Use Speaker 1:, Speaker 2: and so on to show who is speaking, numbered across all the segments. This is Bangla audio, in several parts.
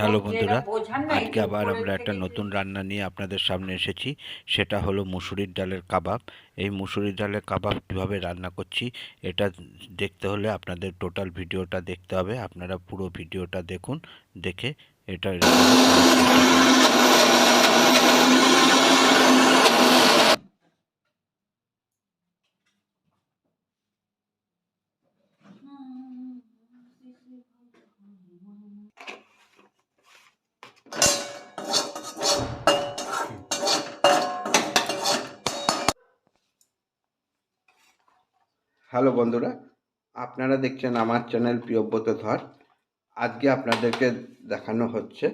Speaker 1: হ্যালো বন্ধুরা আজকে আবার আমরা একটা নতুন রান্না নিয়ে আপনাদের সামনে এসেছি সেটা হলো মুসুরির ডালের কাবাব। এই মুসুরির ডালের কাবাব কীভাবে রান্না করছি এটা দেখতে হলে আপনাদের টোটাল ভিডিওটা দেখতে হবে আপনারা পুরো ভিডিওটা দেখুন দেখে এটা
Speaker 2: হ্যালো বন্ধুরা, আপনারা দেখছেন আমার চ্যানেল প্রিয়ব্রত ধর। আজকে আপনাদেরকে দেখানো হচ্ছে,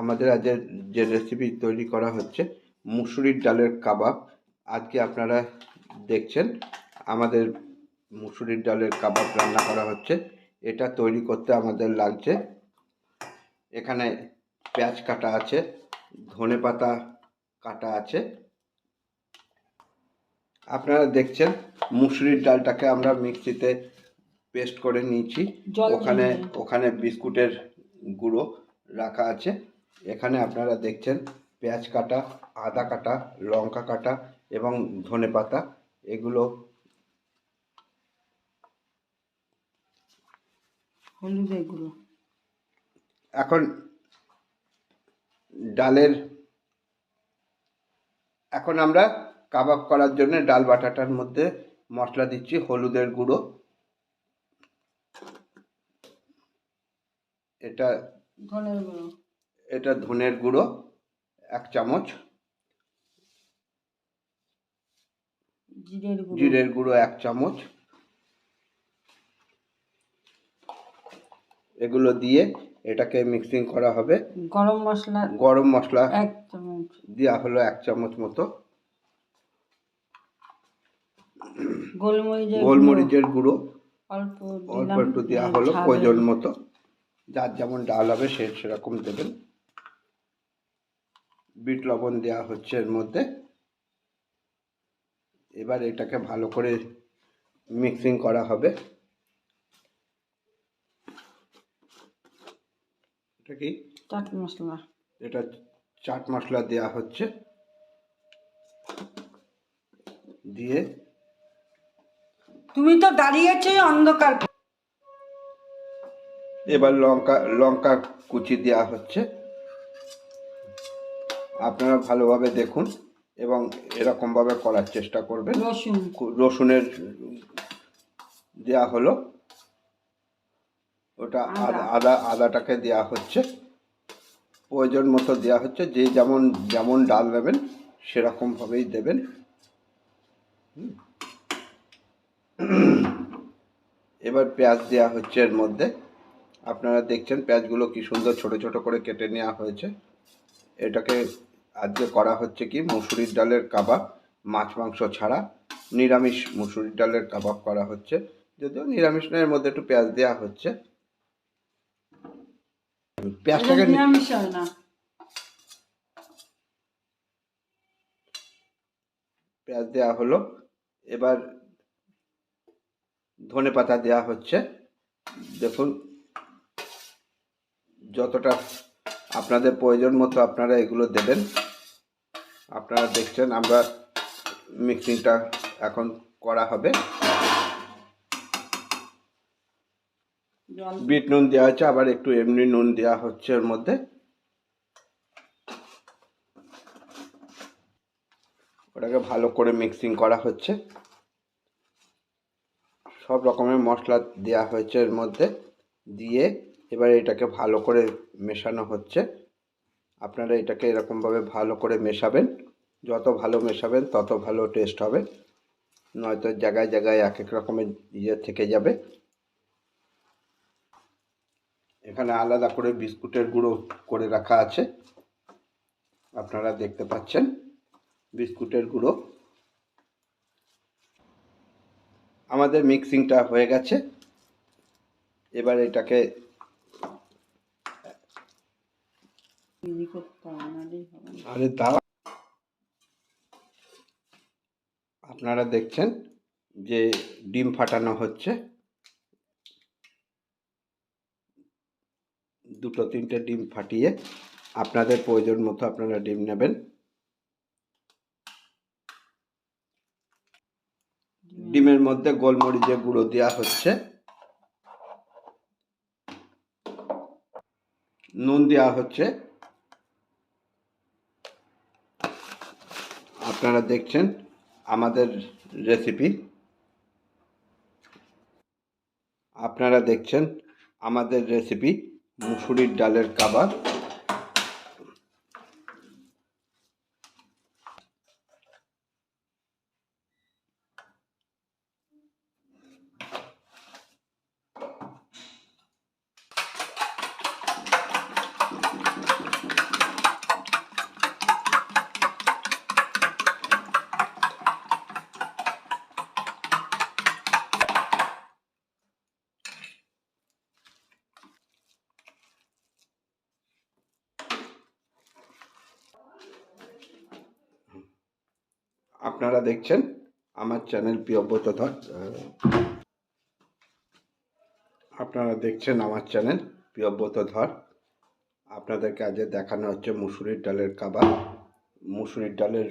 Speaker 2: আমাদের আজকে যে রেসিপি তৈরি করা হচ্ছে, মুসুরির ডালের কাবাব। আজকে আপনারা দেখছেন, আমাদের মুসুরির ডালের কাবাব রান্না করা হচ্ছে। এটা তৈরি করতে আমাদের লাগছে, এখানে পেঁয়াজ কাটা আছে ধনে পাতা কাটা আছে আপনারা দেখছেন মুসুরির ডালটাকে আমরা মিক্সিতে পেস্ট করে নিয়েছি। ওখানে ওখানে বিস্কুটের গুঁড়ো রাখা আছে। এখানে আপনারা দেখছেন পেঁয়াজ কাটা আদা কাটা লঙ্কা কাটা এবং ধনে পাতা এগুলো
Speaker 3: হলুদের গুঁড়ো।
Speaker 2: এখন ডালের এখন আমরা কাবাব করার জন্য ডাল বাটাটার মধ্যে মশলা দিচ্ছি হলুদের গুঁড়ো। এটা
Speaker 3: ধনের গুঁড়ো।
Speaker 2: এটা ধনের গুঁড়ো এক চামচ।
Speaker 3: জিরের গুঁড়ো।
Speaker 2: জিরের গুঁড়ো এক চামচ। এগুলো দিয়ে এটাকে মিক্সিং করা হবে।
Speaker 3: গরম মশলা
Speaker 2: গরম মশলা
Speaker 3: এক চামচ।
Speaker 2: দেওয়া হলো এক চামচ মতো।
Speaker 3: গোলমরিচের গুঁড়ো অল্প
Speaker 2: একটু দেওয়া হলো প্রয়োজন মতো। যার যেমন ডাল হবে সে সেরকম দেবেন। বিট লবণ দেওয়া হচ্ছে এর মধ্যে। এবার এটাকে ভালো করে মিক্সিং করা হবে। এটা কি?
Speaker 3: চাট মশলা।
Speaker 2: এটা চাট মশলা দেওয়া হচ্ছে। দিয়ে
Speaker 3: তুমি তো দাঁড়িয়েছো অন্ধকার।
Speaker 2: এবার লঙ্কা লঙ্কা কুচি দেওয়া হচ্ছে। আপনারা ভালোভাবে দেখুন এবং এরকমভাবে করার চেষ্টা করবেন।
Speaker 3: রসুন।
Speaker 2: রসুনের দেওয়া হলো। ওটা আদা। আদা আদাটাকে দেওয়া হচ্ছে। প্রয়োজন মতো দেওয়া হচ্ছে। যে যেমন যেমন ডাল নেবেন সেরকমভাবেই দেবেন। হুম। এবার পেঁয়াজ দেওয়া হচ্ছে এর মধ্যে। আপনারা দেখছেন পেঁয়াজগুলো কি সুন্দর ছোট ছোট করে কেটে নেওয়া হয়েছে। এটাকে আজকে করা হচ্ছে কি মুসুরির ডালের কাবাব মাছ মাংস ছাড়া নিরামিষ মুসুরির ডালের কাবাব করা হচ্ছে। যদিও নিরামিষ নয় এর মধ্যে একটু পেঁয়াজ দেওয়া হচ্ছে। পেঁয়াজটাকে
Speaker 3: নিরামিষ হয় না।
Speaker 2: পেঁয়াজ দেওয়া হলো। এবার ধনে পাতা দেওয়া হচ্ছে। দেখুন যতটা আপনাদের প্রয়োজন মতো আপনারা এগুলো দেবেন। আপনারা দেখছেন আমরা মিক্সিংটা এখন করা হবে। বিট নুন দেওয়া হচ্ছে আবার একটু এমনি নুন দেওয়া হচ্ছে এর মধ্যে। ওটাকে ভালো করে মিক্সিং করা হচ্ছে। সব রকমের মশলা দেওয়া হয়েছে এর মধ্যে দিয়ে এবার এটাকে ভালো করে মেশানো হচ্ছে। আপনারা এটাকে এরকমভাবে ভালো করে মেশাবেন। যত ভালো মেশাবেন তত ভালো টেস্ট হবে। নয়তো জায়গায় জায়গায় এক এক রকমের ইয়ে থেকে যাবে। এখানে আলাদা করে বিস্কুটের গুঁড়ো করে রাখা আছে। আপনারা দেখতে পাচ্ছেন। বিস্কুটের গুঁড়ো আমাদের মিক্সিংটা হয়ে গেছে। এবার এটাকে। আরে দাও। আপনারা দেখছেন যে ডিম ফাটানো হচ্ছে। দুটো তিনটে ডিম ফাটিয়ে আপনাদের প্রয়োজন মতো আপনারা ডিম নেবেন। ডিমের মধ্যে গোলমরিচের গুঁড়ো দেওয়া হচ্ছে। নুন দেওয়া হচ্ছে। আপনারা দেখছেন আমাদের রেসিপি আপনারা দেখছেন আমাদের রেসিপি মুসুরির ডালের কাবাব আপনারা দেখছেন আমার চ্যানেল প্রিয়ব্রত ধর। আপনারা দেখছেন আমার চ্যানেল প্রিয়ব্রত ধর। আপনাদেরকে আজকে দেখানো হচ্ছে মুসুরির ডালের কাবাব মুসুরির ডালের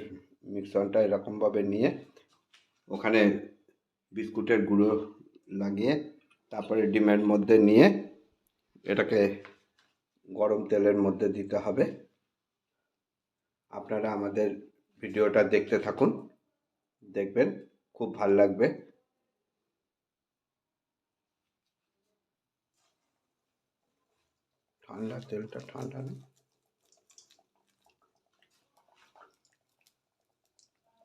Speaker 2: মিশ্রণটা এরকমভাবে নিয়ে ওখানে বিস্কুটের গুঁড়ো লাগিয়ে তারপরে ডিমের মধ্যে নিয়ে এটাকে গরম তেলের মধ্যে দিতে হবে। আপনারা আমাদের ভিডিওটা দেখতে থাকুন। দেখবেন খুব ভালো লাগবে। ঠান্ডা তেলটা ঠান্ডা না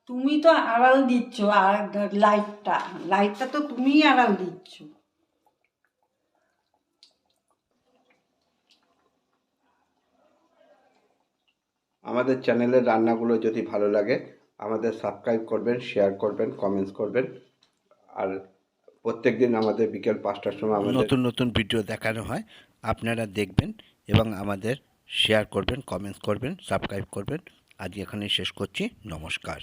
Speaker 3: তুমি তো আড়াল দিচ্ছ আর লাইটটা লাইটটা তো তুমিই আড়াল দিচ্ছ।
Speaker 2: আমাদের চ্যানেলের রান্নাগুলো যদি ভালো লাগে আমাদের সাবস্ক্রাইব করবেন শেয়ার করবেন কমেন্টস করবেন। আর প্রত্যেক দিন আমাদের বিকেল পাঁচটার সময় আমাদের
Speaker 1: নতুন নতুন ভিডিও দেখানো হয়, আপনারা দেখবেন এবং আমাদের শেয়ার করবেন কমেন্টস করবেন সাবস্ক্রাইব করবেন। আজ এখানেই শেষ করছি, নমস্কার।